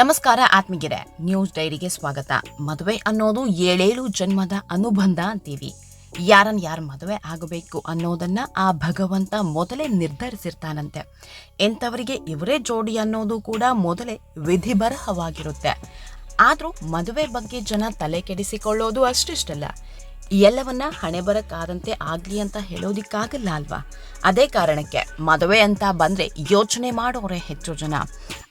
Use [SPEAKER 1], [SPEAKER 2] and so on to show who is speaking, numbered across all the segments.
[SPEAKER 1] ನಮಸ್ಕಾರ ಆತ್ಮೀಗೆರೆ ನ್ಯೂಸ್ ಡೈರಿಗೆ ಸ್ವಾಗತ. ಮದುವೆ ಅನ್ನೋದು ಏಳೇಳು ಜನ್ಮದ ಅನುಬಂಧ ಅಂತೀವಿ. ಯಾರನ್ನ ಯಾರು ಮದುವೆ ಆಗಬೇಕು ಅನ್ನೋದನ್ನ ಆ ಭಗವಂತ ಮೊದಲೇ ನಿರ್ಧರಿಸಿರ್ತಾನಂತೆ. ಎಂಥವರಿಗೆ ಇವರೇ ಜೋಡಿ ಅನ್ನೋದು ಕೂಡ ಮೊದಲೇ ವಿಧಿಬರಹವಾಗಿರುತ್ತೆ. ಆದರೂ ಮದುವೆ ಬಗ್ಗೆ ಜನ ತಲೆ ಕೆಡಿಸಿಕೊಳ್ಳೋದು ಅಷ್ಟಿಷ್ಟಲ್ಲ. ಎಲ್ಲವನ್ನ ಹಣೆ ಬರಕ್ಕಾದಂತೆ ಆಗಲಿ ಅಂತ ಹೇಳೋದಿಕ್ಕಾಗಲ್ಲ ಅಲ್ವಾ? ಅದೇ ಕಾರಣಕ್ಕೆ ಮದುವೆ ಅಂತ ಬಂದ್ರೆ ಯೋಚನೆ ಮಾಡೋರೆ ಹೆಚ್ಚು ಜನ.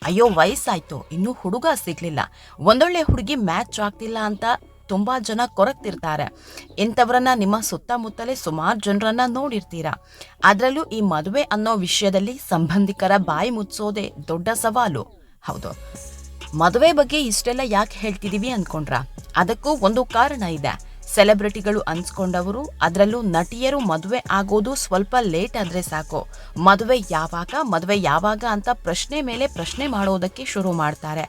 [SPEAKER 1] ಅಯ್ಯೋ, ವಯಸ್ಸಾಯ್ತು. ಇನ್ನೂ ಹುಡುಗ ಸಿಗ್ಲಿಲ್ಲ. ಒಂದೊಳ್ಳೆ ಹುಡುಗಿ ಮ್ಯಾಚ್ ಆಗ್ತಿಲ್ಲ ಅಂತ ತುಂಬಾ ಜನ ಕೊರಗ್ತಿರ್ತಾರೆ. ಇಂಥವ್ರನ್ನ ನಿಮ್ಮ ಸುತ್ತಮುತ್ತಲೇ ಸುಮಾರು ಜನರನ್ನ ನೋಡಿರ್ತೀರಾ? ಅದರಲ್ಲೂ ಈ ಮದುವೆ ಅನ್ನೋ ವಿಷಯದಲ್ಲಿ ಸಂಬಂಧಿಕರ ಬಾಯಿ ಮುಚ್ಚೋದೇ ದೊಡ್ಡ ಸವಾಲು. ಹೌದು. ಮದುವೆ ಬಗ್ಗೆ ಇಷ್ಟೆಲ್ಲ ಯಾಕೆ ಹೇಳ್ತಿದೀವಿ ಅನ್ಕೊಂಡ್ರ? ಅದಕ್ಕೂ ಒಂದು ಕಾರಣ ಇದೆ. ಸೆಲೆಬ್ರಿಟಿಗಳು ಅನ್ಸ್ಕೊಂಡವರು, ಅದರಲ್ಲೂ ನಟಿಯರು ಮದುವೆ ಆಗೋದು ಸ್ವಲ್ಪ ಲೇಟ್ ಆದ್ರೆ ಸಾಕು. ಮದುವೆ ಯಾವಾಗ ಮದುವೆ ಯಾವಾಗ ಅಂತ ಪ್ರಶ್ನೆ ಮೇಲೆ ಪ್ರಶ್ನೆ ಮಾಡೋದಕ್ಕೆ ಶುರು ಮಾಡ್ತಾರೆ.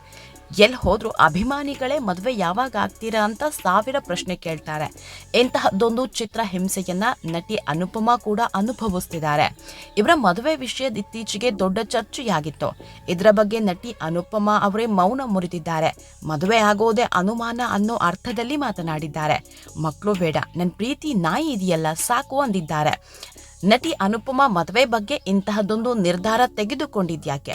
[SPEAKER 1] ಎಲ್ಲಿ ಹೋದ್ರು ಅಭಿಮಾನಿಗಳೇ ಮದುವೆ ಯಾವಾಗ ಆಗ್ತೀರಾ ಅಂತ ಸಾವಿರ ಪ್ರಶ್ನೆ ಕೇಳ್ತಾರೆ. ಇಂತಹದ್ದೊಂದು ಚಿತ್ರ ಹಿಂಸೆಯನ್ನ ನಟಿ ಅನುಪಮಾ ಕೂಡ ಅನುಭವಿಸ್ತಿದ್ದಾರೆ. ಇವರ ಮದುವೆ ವಿಷಯದ ಇತ್ತೀಚೆಗೆ ದೊಡ್ಡ ಚರ್ಚೆಯಾಗಿತ್ತು. ಇದರ ಬಗ್ಗೆ ನಟಿ ಅನುಪಮಾ ಅವರೇ ಮೌನ ಮುರಿದಿದ್ದಾರೆ. ಮದುವೆ ಆಗೋದೇ ಅನುಮಾನ ಅನ್ನೋ ಅರ್ಥದಲ್ಲಿ ಮಾತನಾಡಿದ್ದಾರೆ. ಮಕ್ಕಳು ಬೇಡ ನನ್ನ ಪ್ರೀತಿ ನಾಯಿ ಇದೆಯಲ್ಲ, ಸಾಕು ಅಂದಿದ್ದಾರೆ. ನಟಿ ಅನುಪಮಾ ಮದುವೆ ಬಗ್ಗೆ ಇಂತಹದ್ದೊಂದು ನಿರ್ಧಾರ ತೆಗೆದುಕೊಂಡಿದ್ಯಾಕೆ?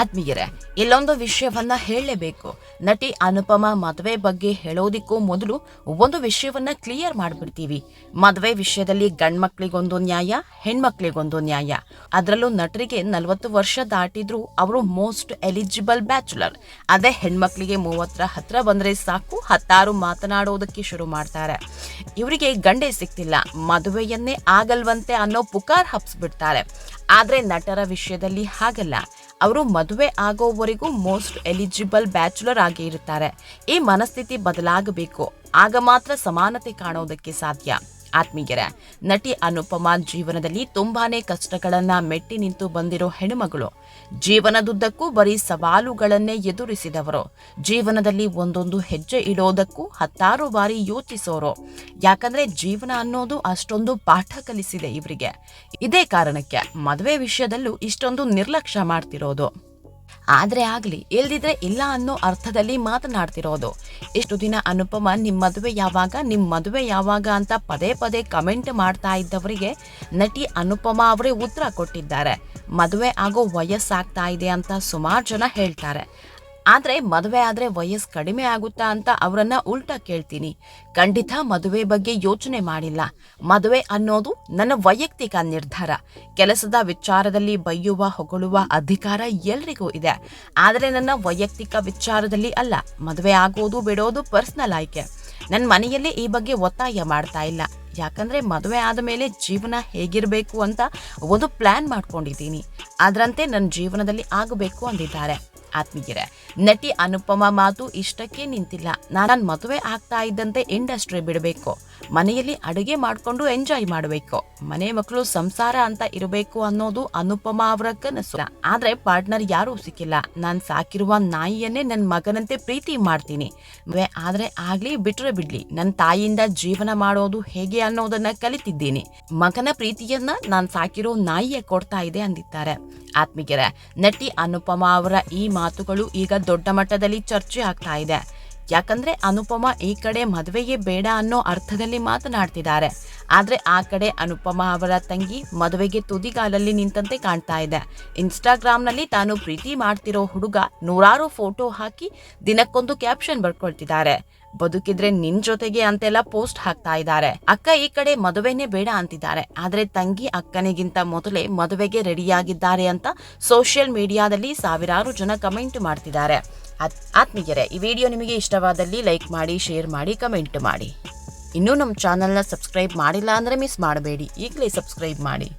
[SPEAKER 1] ಆತ್ಮೀಯರೇ, ಇಲ್ಲೊಂದು ವಿಷಯವನ್ನ ಹೇಳಲೇಬೇಕು. ನಟಿ ಅನುಪಮ ಮದುವೆ ಬಗ್ಗೆ ಹೇಳೋದಿಕ್ಕೂ ಮೊದಲು ಒಂದು ವಿಷಯವನ್ನ ಕ್ಲಿಯರ್ ಮಾಡ್ಬಿಡ್ತೀವಿ. ಮದುವೆ ವಿಷಯದಲ್ಲಿ ಗಂಡ್ಮಕ್ಳಿಗೊಂದು ನ್ಯಾಯ, ಹೆಣ್ಮಕ್ಳಿಗೊಂದು ನ್ಯಾಯ. ಅದರಲ್ಲೂ ನಟರಿಗೆ ನಲವತ್ತು ವರ್ಷ ದಾಟಿದ್ರು ಅವರು ಮೋಸ್ಟ್ ಎಲಿಜಿಬಲ್ ಬ್ಯಾಚುಲರ್ ಅದೇ ಹೆಣ್ಮಕ್ಳಿಗೆ ಮೂವತ್ತರ ಹತ್ರ ಬಂದ್ರೆ ಸಾಕು, ಹತ್ತಾರು ಮಾತನಾಡೋದಕ್ಕೆ ಶುರು ಮಾಡ್ತಾರೆ. ಇವರಿಗೆ ಗಂಡೇ ಸಿಗ್ತಿಲ್ಲ ಮದುವೆಯನ್ನೇ ಆಗಲ್ವಂತೆ ಅನ್ನೋ ಪುಕಾರ್ ಹಬ್ಸ್ಬಿಡ್ತಾರೆ. ಆದ್ರೆ ನಟರ ವಿಷಯದಲ್ಲಿ ಹಾಗಲ್ಲ. ಅವರು ಮದುವೆ ಆಗೋವರೆಗೂ ಮೋಸ್ಟ್ ಎಲಿಜಿಬಲ್ ಬ್ಯಾಚುಲರ್ ಆಗಿ ಇರುತ್ತಾರೆ. ಈ ಮನಸ್ಥಿತಿ ಬದಲಾಗಬೇಕು. ಆಗ ಮಾತ್ರ ಸಮಾನತೆ ಕಾಣೋದಕ್ಕೆ ಸಾಧ್ಯ. ಆತ್ಮೀಯರ. ನಟಿ ಅನುಪಮಾ ಜೀವನದಲ್ಲಿ ತುಂಬಾನೇ ಕಷ್ಟಗಳನ್ನ ಮೆಟ್ಟಿ ನಿಂತು ಬಂದಿರೋ ಹೆಣ್ಣುಮಗಳು. ಜೀವನದುದ್ದಕ್ಕೂ ಬರೀ ಸವಾಲುಗಳನ್ನೇ ಎದುರಿಸಿದವರು. ಜೀವನದಲ್ಲಿ ಒಂದೊಂದು ಹೆಜ್ಜೆ ಇಡೋದಕ್ಕೂ ಹತ್ತಾರು ಬಾರಿ ಯೋಚಿಸೋರು. ಯಾಕಂದ್ರೆ ಜೀವನ ಅನ್ನೋದು ಅಷ್ಟೊಂದು ಪಾಠ ಕಲಿಸಿದೆ ಇವರಿಗೆ. ಇದೇ ಕಾರಣಕ್ಕೆ ಮದುವೆ ವಿಷಯದಲ್ಲೂ ಇಷ್ಟೊಂದು ನಿರ್ಲಕ್ಷ್ಯ ಮಾಡ್ತಿರೋದು. ಆದ್ರೆ ಆಗಲಿ, ಇಲ್ದಿದ್ರೆ ಇಲ್ಲ ಅನ್ನೋ ಅರ್ಥದಲ್ಲಿ ಮಾತನಾಡ್ತಿರೋದು. ಇಷ್ಟು ದಿನ ಅನುಪಮ ನಿಮ್ಮ ಮದುವೆ ಯಾವಾಗ ನಿಮ್ಮ ಮದುವೆ ಯಾವಾಗ ಅಂತ ಪದೇ ಪದೇ ಕಮೆಂಟ್ ಮಾಡ್ತಾ ಇದ್ದವರಿಗೆ ನಟಿ ಅನುಪಮ ಅವರೇ ಉತ್ತರ ಕೊಟ್ಟಿದ್ದಾರೆ. ಮದುವೆ ಆಗೋ ವಯಸ್ಸಾಗ್ತಾ ಇದೆ ಅಂತ ಸುಮಾರು ಜನ ಹೇಳ್ತಾರೆ. ಆದ್ರೆ ಮದುವೆ ಆದ್ರೆ ವಯಸ್ಸು ಕಡಿಮೆ ಆಗುತ್ತಾ ಅಂತ ಅವರನ್ನ ಉಲ್ಟಾ ಕೇಳ್ತೀನಿ. ಖಂಡಿತ ಮದುವೆ ಬಗ್ಗೆ ಯೋಚನೆ ಮಾಡಿಲ್ಲ. ಮದುವೆ ಅನ್ನೋದು ನನ್ನ ವೈಯಕ್ತಿಕ ನಿರ್ಧಾರ. ಕೆಲಸದ ವಿಚಾರದಲ್ಲಿ ಬೈಯುವ ಹೊಗಳುವ ಅಧಿಕಾರ ಎಲ್ರಿಗೂ ಇದೆ. ಆದರೆ ನನ್ನ ವೈಯಕ್ತಿಕ ವಿಚಾರದಲ್ಲಿ ಅಲ್ಲ. ಮದುವೆ ಆಗೋದು ಬಿಡೋದು ಪರ್ಸನಲ್ ಆಯ್ಕೆ. ನನ್ನ ಮನೆಯಲ್ಲಿ ಈ ಬಗ್ಗೆ ಒತ್ತಾಯ ಮಾಡ್ತಾ ಇಲ್ಲ. ಯಾಕಂದ್ರೆ ಮದುವೆ ಆದ ಮೇಲೆ ಜೀವನ ಹೇಗಿರಬೇಕು ಅಂತ ಒಂದು ಪ್ಲಾನ್ ಮಾಡ್ಕೊಂಡಿದ್ದೀನಿ. ಅದರಂತೆ ನನ್ನ ಜೀವನದಲ್ಲಿ ಆಗಬೇಕು ಅಂದಿದ್ದಾರೆ. ಆತ್ಮೀಯರೇ, ನಟಿ ಅನುಪಮ ಮಾತು ಇಷ್ಟಕ್ಕೆ ನಿಂತಿಲ್ಲ. ನಾನು ಮದುವೆ ಆಗ್ತಾ ಇದ್ದಂತೆ ಇಂಡಸ್ಟ್ರಿ ಬಿಡಬೇಕು. ಮನೆಯಲ್ಲಿ ಅಡುಗೆ ಮಾಡಿಕೊಂಡು ಎಂಜಾಯ್ ಮಾಡಬೇಕು. ಮನೆ ಮಕ್ಕಳು ಸಂಸಾರ ಅಂತ ಇರಬೇಕು ಅನ್ನೋದು ಅನುಪಮ ಅವರ ಕನಸು. ಆದ್ರೆ ಪಾರ್ಟ್ನರ್ ಯಾರೂ ಸಿಕ್ಕಿಲ್ಲ. ನಾನು ಸಾಕಿರುವ ನಾಯಿಯನ್ನೇ ನನ್ನ ಮಗನಂತೆ ಪ್ರೀತಿ ಮಾಡ್ತೀನಿ. ಆದ್ರೆ ಆಗ್ಲಿ ಬಿಟ್ರೆ ಬಿಡ್ಲಿ. ನನ್ನ ತಾಯಿಯಿಂದ ಜೀವನ ಮಾಡೋದು ಹೇಗೆ ಅನ್ನೋದನ್ನ ಕಲಿತಿದ್ದೀನಿ. ಮಗನ ಪ್ರೀತಿಯನ್ನ ನಾನು ಸಾಕಿರೋ ನಾಯಿಯೇ ಕೊಡ್ತಾ ಇದೆ ಅಂದಿದ್ದಾರೆ. ಆತ್ಮೀಯರ, ನಟಿ ಅನುಪಮ ಅವರ ಈ ಮಾತುಗಳು ಈಗ ದೊಡ್ಡ ಮಟ್ಟದಲ್ಲಿ ಚರ್ಚೆ ಆಗ್ತಾ ಇದೆ. ಯಾಕಂದ್ರೆ ಅನುಪಮ ಈ ಕಡೆ ಮದುವೆಯೇ ಬೇಡ ಅನ್ನೋ ಅರ್ಥದಲ್ಲಿ ಮಾತನಾಡ್ತಿದ್ದಾರೆ. ಆದ್ರೆ ಆ ಕಡೆ ಅನುಪಮ ಅವರ ತಂಗಿ ಮದುವೆಗೆ ತುದಿಗಾಲಲ್ಲಿ ನಿಂತಂತೆ ಕಾಣ್ತಾ ಇದೆ. ಇನ್ಸ್ಟಾಗ್ರಾಮ್ನಲ್ಲಿ ತಾನು ಪ್ರೀತಿ ಮಾಡ್ತಿರೋ ಹುಡುಗ ನೂರಾರು ಫೋಟೋ ಹಾಕಿ ದಿನಕ್ಕೊಂದು ಕ್ಯಾಪ್ಷನ್ ಬರ್ಕೊಳ್ತಿದ್ದಾರೆ. ಬದುಕಿದ್ರೆ ನಿನ್ ಜೊತೆಗೆ ಅಂತೆಲ್ಲ ಪೋಸ್ಟ್ ಹಾಕ್ತಾ ಇದ್ದಾರೆ. ಅಕ್ಕ ಈ ಕಡೆ ಮದುವೆನೇ ಬೇಡ ಅಂತಿದ್ದಾರೆ. ಆದ್ರೆ ತಂಗಿ ಅಕ್ಕನಿಗಿಂತ ಮೊದಲೇ ಮದುವೆಗೆ ರೆಡಿಯಾಗಿದ್ದಾರೆ ಅಂತ ಸೋಷಿಯಲ್ ಮೀಡಿಯಾದಲ್ಲಿ ಸಾವಿರಾರು ಜನ ಕಮೆಂಟ್ ಮಾಡ್ತಿದ್ದಾರೆ. ಆತ್- ಆತ್ಮೀಯರೇ, ಈ ವಿಡಿಯೋ ನಿಮಗೆ ಇಷ್ಟವಾದಲ್ಲಿ ಲೈಕ್ ಮಾಡಿ, ಶೇರ್ ಮಾಡಿ, ಕಮೆಂಟ್ ಮಾಡಿ. ಇನ್ನೂ ನಮ್ಮ ಚಾನಲ್ನ ಸಬ್ಸ್ಕ್ರೈಬ್ ಮಾಡಿಲ್ಲ ಅಂದರೆ ಮಿಸ್ ಮಾಡಬೇಡಿ. ಈಗಲೇ ಸಬ್ಸ್ಕ್ರೈಬ್ ಮಾಡಿ.